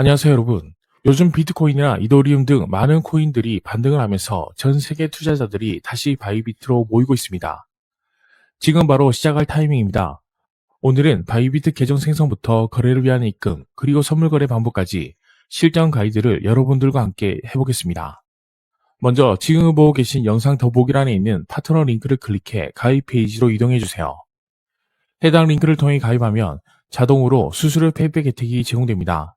안녕하세요 여러분. 요즘 비트코인이나 이더리움 등 많은 코인들이 반등을 하면서 전 세계 투자자들이 다시 바이비트로 모이고 있습니다. 지금 바로 시작할 타이밍입니다. 오늘은 바이비트 계정 생성부터 거래를 위한 입금, 그리고 선물 거래 방법까지 실전 가이드를 여러분들과 함께 해보겠습니다. 먼저 지금 보고 계신 영상 더보기란에 있는 파트너 링크를 클릭해 가입 페이지로 이동해 주세요. 해당 링크를 통해 가입하면 자동으로 수수료 페이백 혜택이 제공됩니다.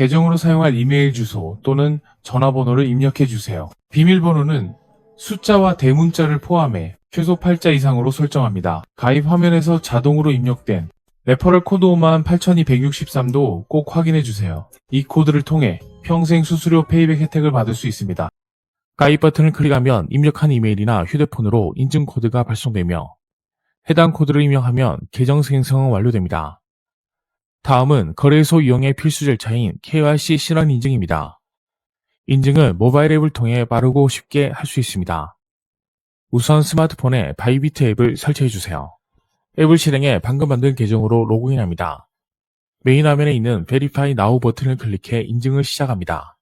계정으로 사용할 이메일 주소 또는 전화번호를 입력해 주세요. 비밀번호는 숫자와 대문자를 포함해 최소 8자 이상으로 설정합니다. 가입 화면에서 자동으로 입력된 레퍼럴 코드 58,263도 꼭 확인해 주세요. 이 코드를 통해 평생 수수료 페이백 혜택을 받을 수 있습니다. 가입 버튼을 클릭하면 입력한 이메일이나 휴대폰으로 인증 코드가 발송되며 해당 코드를 입력하면 계정 생성은 완료됩니다. 다음은 거래소 이용의 필수 절차인 KYC 실환 인증입니다. 인증을 모바일 앱을 통해 빠르고 쉽게 할 수 있습니다. 우선 스마트폰에 바이비트 앱을 설치해 주세요. 앱을 실행해 방금 만든 계정으로 로그인합니다. 메인 화면에 있는 Verify Now 버튼을 클릭해 인증을 시작합니다.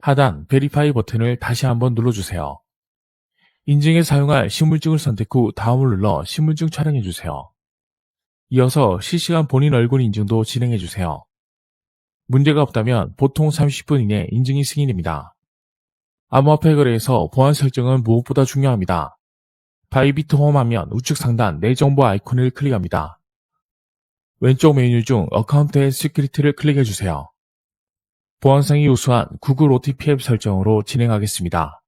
하단 Verify 버튼을 다시 한번 눌러주세요. 인증에 사용할 신분증을 선택 후 다음을 눌러 신분증 촬영해 주세요. 이어서 실시간 본인 얼굴 인증도 진행해 주세요. 문제가 없다면 보통 30분 이내 인증이 승인됩니다. 암호화폐 거래에서 보안 설정은 무엇보다 중요합니다. 바이비트 홈하면 우측 상단 내 정보 아이콘을 클릭합니다. 왼쪽 메뉴 중 어카운트의 시큐리티를 클릭해 주세요. 보안상이 우수한 구글 OTP 앱 설정으로 진행하겠습니다.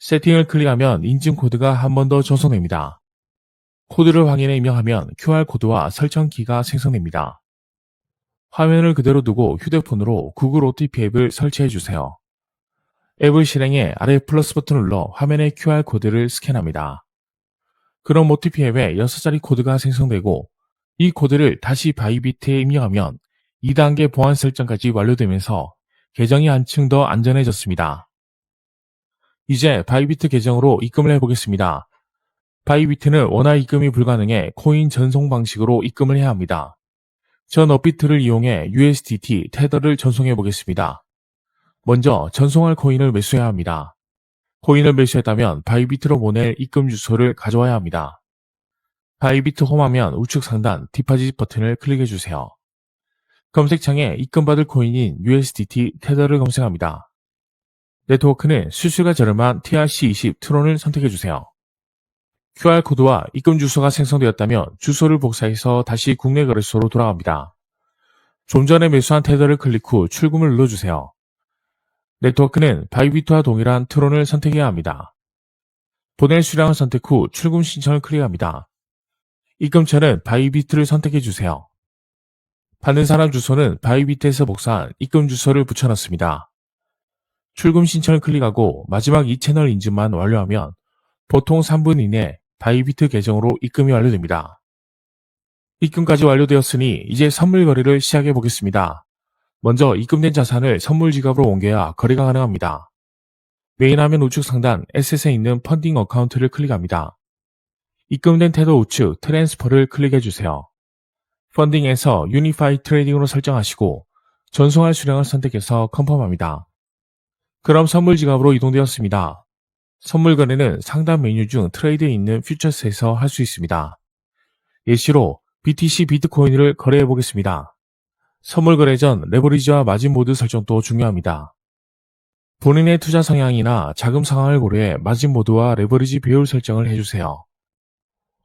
세팅을 클릭하면 인증 코드가 한 번 더 전송됩니다. 코드를 확인해 입력하면 QR코드와 설정키가 생성됩니다. 화면을 그대로 두고 휴대폰으로 구글 OTP 앱을 설치해 주세요. 앱을 실행해 아래 플러스 버튼을 눌러 화면의 QR코드를 스캔합니다. 그럼 OTP 앱에 6자리 코드가 생성되고 이 코드를 다시 바이비트에 입력하면 2단계 보안 설정까지 완료되면서 계정이 한층 더 안전해졌습니다. 이제 바이비트 계정으로 입금을 해보겠습니다. 바이비트는 원화 입금이 불가능해 코인 전송 방식으로 입금을 해야 합니다. 전 업비트를 이용해 USDT 테더를 전송해 보겠습니다. 먼저 전송할 코인을 매수해야 합니다. 코인을 매수했다면 바이비트로 보낼 입금 주소를 가져와야 합니다. 바이비트 홈하면 우측 상단 디파짓 버튼을 클릭해 주세요. 검색창에 입금받을 코인인 USDT 테더를 검색합니다. 네트워크는 수수가 저렴한 TRC20 트론을 선택해 주세요. QR코드와 입금 주소가 생성되었다면 주소를 복사해서 다시 국내 거래소로 돌아갑니다. 좀 전에 매수한 테더를 클릭 후 출금을 눌러주세요. 네트워크는 바이비트와 동일한 트론을 선택해야 합니다. 보낼 수량을 선택 후 출금 신청을 클릭합니다. 입금처는 바이비트를 선택해 주세요. 받는 사람 주소는 바이비트에서 복사한 입금 주소를 붙여넣습니다. 출금 신청을 클릭하고 마지막 이 채널 인증만 완료하면 보통 3분 이내 바이비트 계정으로 입금이 완료됩니다. 입금까지 완료되었으니 이제 선물 거래를 시작해 보겠습니다. 먼저 입금된 자산을 선물 지갑으로 옮겨야 거래가 가능합니다. 메인 화면 우측 상단 S에 있는 펀딩 어카운트를 클릭합니다. 입금된 태도 우측 트랜스퍼를 클릭해 주세요. 펀딩에서 유니파이 트레이딩으로 설정하시고 전송할 수량을 선택해서 컨펌합니다. 그럼 선물 지갑으로 이동되었습니다. 선물 거래는 상단 메뉴 중 트레이드에 있는 퓨처스에서 할 수 있습니다. 예시로 BTC 비트코인을 거래해 보겠습니다. 선물 거래 전 레버리지와 마진 모드 설정도 중요합니다. 본인의 투자 성향이나 자금 상황을 고려해 마진 모드와 레버리지 배율 설정을 해주세요.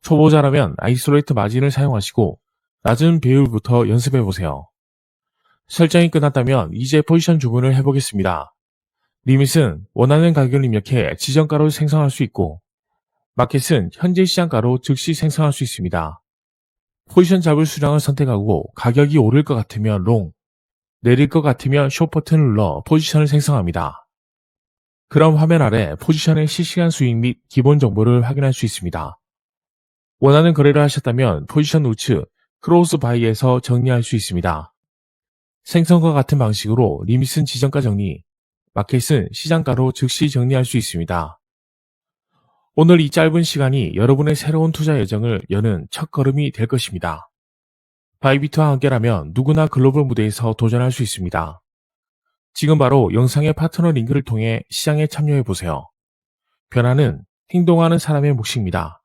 초보자라면 아이솔레이트 마진을 사용하시고 낮은 배율부터 연습해 보세요. 설정이 끝났다면 이제 포지션 주문을 해보겠습니다. 리밋은 원하는 가격을 입력해 지정가로 생성할 수 있고 마켓은 현재 시장가로 즉시 생성할 수 있습니다. 포지션 잡을 수량을 선택하고 가격이 오를 것 같으면 롱, 내릴 것 같으면 숏 버튼을 눌러 포지션을 생성합니다. 그럼 화면 아래 포지션의 실시간 수익 및 기본 정보를 확인할 수 있습니다. 원하는 거래를 하셨다면 포지션 우측 크로스 바이에서 정리할 수 있습니다. 생성과 같은 방식으로 리밋은 지정가 정리, 마켓은 시장가로 즉시 정리할 수 있습니다. 오늘 이 짧은 시간이 여러분의 새로운 투자 여정을 여는 첫 걸음이 될 것입니다. 바이비트와 함께라면 누구나 글로벌 무대에서 도전할 수 있습니다. 지금 바로 영상의 파트너 링크를 통해 시장에 참여해 보세요. 변화는 행동하는 사람의 몫입니다.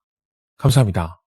감사합니다.